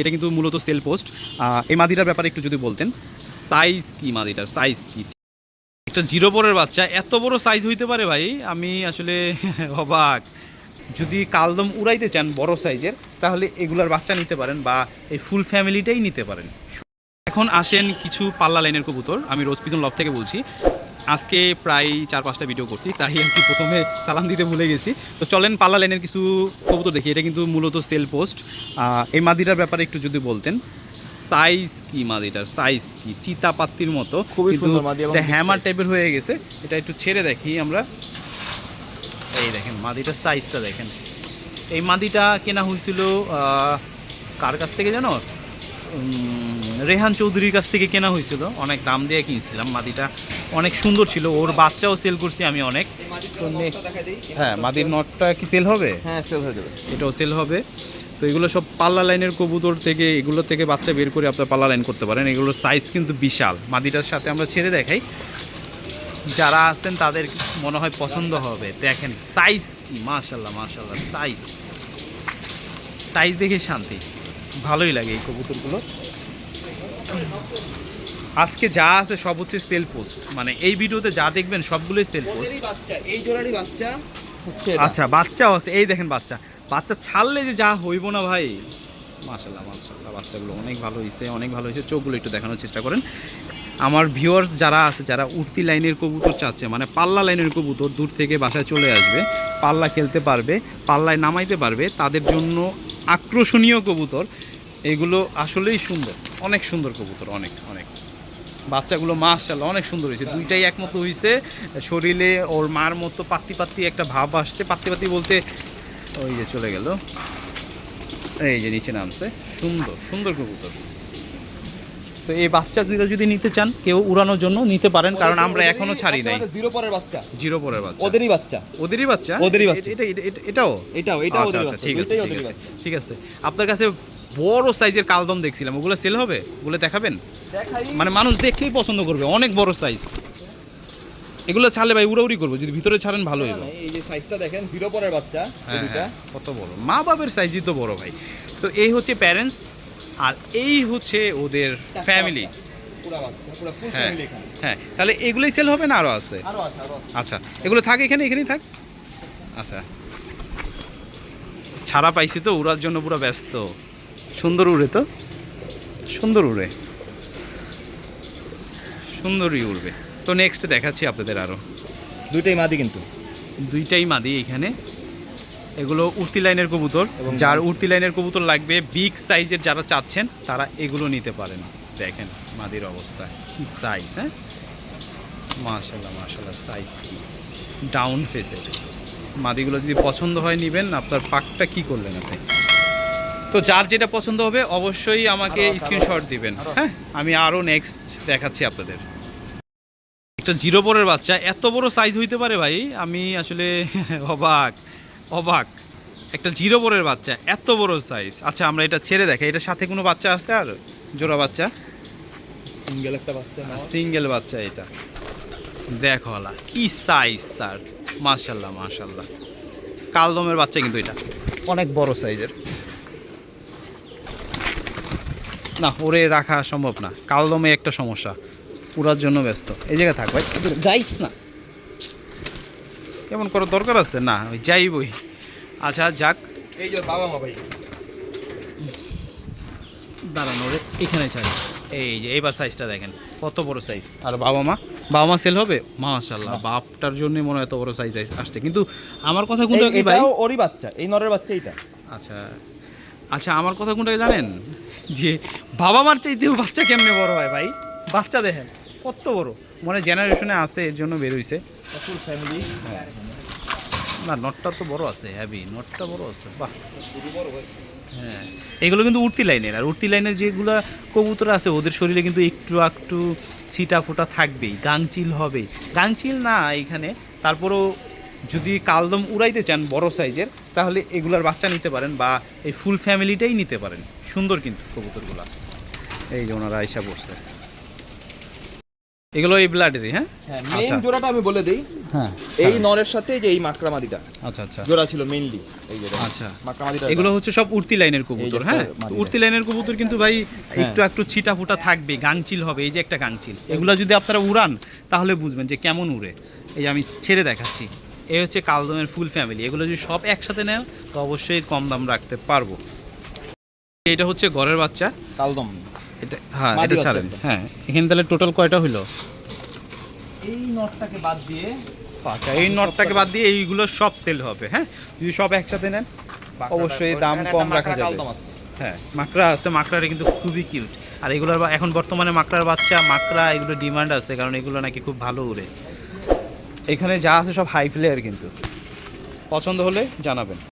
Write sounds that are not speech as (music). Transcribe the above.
এটা কিন্তু মূলত সেল পোস্ট। এই মাদিটার ব্যাপারে একটু যদি বলতেন। সাইজ কি মাদিটার? সাইজ কি? একটা জিরো পরের বাচ্চা, এত বড় সাইজ হইতে পারে ভাই? আমি আসলে (laughs) অবাক। যদি কালদম উড়াইতে চান বড় সাইজের, তাহলে এগুলার বাচ্চা নিতে পারেন বা এই ফুল ফ্যামিলিটাই নিতে পারেন। এখন আসেন কিছু পাল্লা লাইনের কবুতর। আমি রোজ পিজন লব থেকে বলছি আজকে প্রায় চার পাঁচটা ভিডিও করছি তাই আর কি প্রথমে সালাম দিতে ভুলে গেছি। তো চলেন পাল্লা লাইনের কিছু কবুতর দেখি এটা কিন্তু মূলত সেল পোস্ট এই মাদিটার ব্যাপারে একটু যদি বলতেন। সাইজ কি মাদিটার? সাইজ কি? চিতা পাত্তির মতো। খুবই সুন্দর মাদি এটা হ্যামার টাইপের হয়ে গেছে। এটা একটু ছেড়ে দেখি আমরা। এই দেখেন মাদিটার সাইজটা দেখেন। এই মাদিটা কেনা হয়েছিল আহ, কার কাছ থেকে জানো? রেহান চৌধুরীর কাছ থেকে কেনা হয়েছিল। অনেক দাম দিয়ে কিনছিলাম। মাদিটা অনেক সুন্দর ছিল। ওর বাচ্চাও সেল করছি আমি অনেক। হ্যাঁ মাদির নটটা কি সেল হবে? হ্যাঁ সেল হয়ে যাবে। এটাও সেল হবে। তো এগুলো সব পাল্লা লাইনের কবুতর থেকে এগুলো থেকে বাচ্চা বের করে আপনার পাল্লা লাইন করতে পারেন। এগুলোর সাইজ কিন্তু বিশাল। মাদিটার সাথে আমরা ছেড়ে দেখাই। যারা আছেন তাদের মনে হয় পছন্দ হবে। দেখেন সাইজ কি? মাশাল্লাহ মাশাল্লাহ সাইজ সাইজ দেখে শান্তি। ভালোই লাগে এই কবুতরগুলো। আজকে যা আছে সব হচ্ছে সেল পোস্ট মানে এই ভিডিওতে যা দেখবেন সবগুলোই সেল পোস্ট বাচ্চা এই জোড়ারই বাচ্চা হচ্ছে আচ্ছা বাচ্চাও আছে এই দেখেন বাচ্চা। বাচ্চা ছাড়লে যে যা হইব না ভাই মাশাল্লাহ মাশাল্লাহ বাচ্চাগুলো অনেক ভালো হয়েছে অনেক ভালো হয়েছে চোখগুলো একটু দেখানোর চেষ্টা করেন। আমার ভিউয়ার্স যারা আছে যারা উঠতি লাইনের কবুতর চাচ্ছে মানে পাল্লা লাইনের কবুতর দূর থেকে বাসায় চলে আসবে পাল্লা খেলতে পারবে পাল্লায় নামাইতে পারবে তাদের জন্য আকর্ষণীয় কবুতর। এগুলো আসলেই সুন্দর। অনেক সুন্দর কবুতর, অনেক অনেক। বাচ্চাগুলো মাশাল্লাহ অনেক সুন্দর হয়েছে। দুইটাই একমতো হয়েছে শরীরে ওর মার মতো পাত্তি পাত্তি একটা ভাব আসছে। পাত্তি পাত্তি বলতে ওই যে চলে গেল। এই যে নিচে নামছে। সুন্দর সুন্দর কবুতর। তো এই বাচ্চা দুটো যদি নিতে চান কেউ উড়ানোর জন্য নিতে পারেন কারণ আমরা এখনও ছাড়ি নাই। জিরো পরের বাচ্চা। জিরো পরের বাচ্চা। ওদেরই বাচ্চা। ওদেরই বাচ্চা? ওদেরই বাচ্চা। এটা এটা- এটা- এটাও? এটাও এটাও আচ্ছা, ওদেরই আচ্ছা, বাচ্চা। ঠিক আছে ঠিক ওদেরই আছে, বাচ্চা। ঠিক আছে। আপনার কাছে বড় সাইজের কালদম দেখছিলাম। ওগুলো সেল হবে? ওগুলো দেখাবেন? মানে মানুষ দেখলেই পছন্দ করবে। অনেক বড় সাইজ এগুলো ছাড়লে ভাই উড়াউড়ি করব। যদি ভিতরে ছাড়েন ভালো হইব এই যে সাইজটা দেখেন জিরো পরের বাচ্চা। হ্যাঁ, হ্যাঁ, কত বড়। মা বাবার সাইজই তো বড় ভাই। তো এই হচ্ছে প্যারেন্টস আর এই হচ্ছে ওদের ফ্যামিলি হ্যাঁ হ্যাঁ তাহলে এগুলোই সেল হবে না আরও আছে? আরও আছে আরও আছে। আচ্ছা এগুলো থাক এখানে এখানেই থাক। আচ্ছা। ছাড়া পাইছি তো উড়ার জন্য পুরো ব্যস্ত। সুন্দর উড়ে তো। সুন্দর উড়ে। সুন্দরই উড়বে। তো নেক্সট দেখাচ্ছি আপনাদের আরও দুইটাই মাদি কিন্তু। দুইটাই মাদি এখানে। এগুলো উর্তি লাইনের কবুতর এবং যার উর্তি লাইনের কবুতর লাগবে বিগ সাইজের যারা চাচ্ছেন তারা এগুলো নিতে পারেন। দেখেন মাদির অবস্থা কি সাইজ হ্যাঁ? মাশাল্লাহ মাশাল্লাহ সাইজ কি? ডাউন ফেসের মাদিগুলো যদি পছন্দ হয় নেবেন আপনার পাকটা কি করলেন আপনি? তো যার যেটা পছন্দ হবে অবশ্যই আমাকে স্ক্রিনশট দিবেন হ্যাঁ? আমি আরও নেক্সট দেখাচ্ছি আপনাদের। একটা জিরো পরের বাচ্চা এত বড় সাইজ হইতে পারে ভাই? আমি আসলে (laughs) অবাক। অবাক। একটা জিরো পরের বাচ্চা এত বড় সাইজ আচ্ছা আমরা এটা ছেড়ে দেখাই। এটার সাথে কোনো বাচ্চা আছে আর জোড়া বাচ্চা? সিঙ্গেল একটা বাচ্চা সিঙ্গেল বাচ্চা এটা। দেখো হলা কি সাইজ তার। মাশাল্লাহ মাশাল্লাহ কালদমের বাচ্চা কিন্তু এটা। অনেক বড় সাইজের না ওরে রাখা সম্ভব না। কালদমে একটা সমস্যা। পুরার জন্য ব্যস্ত। এই জায়গায় থাক ভাই যাইস না। কেমন করার দরকার আছে? না ওই যাইবই। আচ্ছা যাক। এই যে বাবা মা ভাই। দাঁড়ানো রে এখানে ছাড়ি। এই যে এইবার সাইজটা দেখেন কত বড় সাইজ আর বাবা মা? বাবা মা সেল হবে? মাশাল্লাহ বাপটার জন্য মনে হয় এত বড় সাইজ আসছে। কিন্তু আমার কথা কোনটা কি ভাই? ওরই বাচ্চা এই নরের বাচ্চা এইটা। আচ্ছা আচ্ছা আমার কথা কোনটা জানেন? যে বাবা মার চাইতেও বাচ্চা কেমনে বড় হয় ভাই? বাচ্চা দেখেন কত বড়। মানে জেনারেশনে আছে এর জন্য বের হইছে। ফুল ফ্যামিলি না নটটা তো বড় আছে হ্যাভি নটটা বড় আছে বাহ। হ্যাঁ এগুলো কিন্তু উঠতি লাইনের আর উঠতি লাইনের যেগুলো কবুতর আছে ওদের শরীরে কিন্তু একটু একটু ছিটা ফোটা থাকবেই গাংচিল হবে। গাংচিল না এখানে তারপরেও যদি কালদম উড়াইতে চান বড় সাইজের তাহলে এগুলার বাচ্চা নিতে পারেন বা এই ফুল ফ্যামিলিটাই নিতে পারেন। সুন্দর কিন্তু কবুতরগুলা। এই যে ওনারা আইসা পড়ছে। এগুলো এই ব্লাডেরই হ্যাঁ? হ্যাঁ আচ্ছা। মেইন জোড়াটা আমি বলে দেই হ্যাঁ এই নরের সাথে যে এই মাকড়ামাদিটা আচ্ছা আচ্ছা। জোড়া ছিল মেইনলি এই যে আচ্ছা। মাকড়ামাদিটা এগুলো হচ্ছে সব উর্তি লাইনের কবুতর হ্যাঁ? উর্তি লাইনের কবুতর কিন্তু ভাই হ্যাঁ। একটু একটু ছিটা ফুটা থাকবে গাংচিল হবে এই যে একটা গাংচিল। এগুলো যদি আপনারা উড়ান তাহলে বুঝবেন যে কেমন উড়ে। এই যে আমি ছেড়ে দেখাচ্ছি। এই হচ্ছে কালদমের ফুল ফ্যামিলি এগুলো যদি সব একসাথে নেয় তো অবশ্যই কম দাম রাখতে পারব। এটা হচ্ছে ঘরের বাচ্চা। কালদম। এটা হ্যাঁ এটা ছাড়েন। হ্যাঁ এখানে তাহলে টোটাল কয়টা হইল? এই নটটাকে বাদ দিয়ে আচ্ছা এই নটটাকে বাদ দিয়ে এইগুলো সব সেল হবে হ্যাঁ? যদি সব একসাথে নেন অবশ্যই দাম কম রাখা যাবে। হ্যাঁ মাকড়া আছে মাকড়াটা কিন্তু খুবই কিউট আর এগুলোর এখন বর্তমানে মাকড়ার বাচ্চা মাকড়া এগুলো ডিমান্ড আছে কারণ এগুলো নাকি খুব ভালো উড়ে এখানে যা আছে সব হাই ফ্লেয়ার কিন্তু। পছন্দ হলে জানাবেন।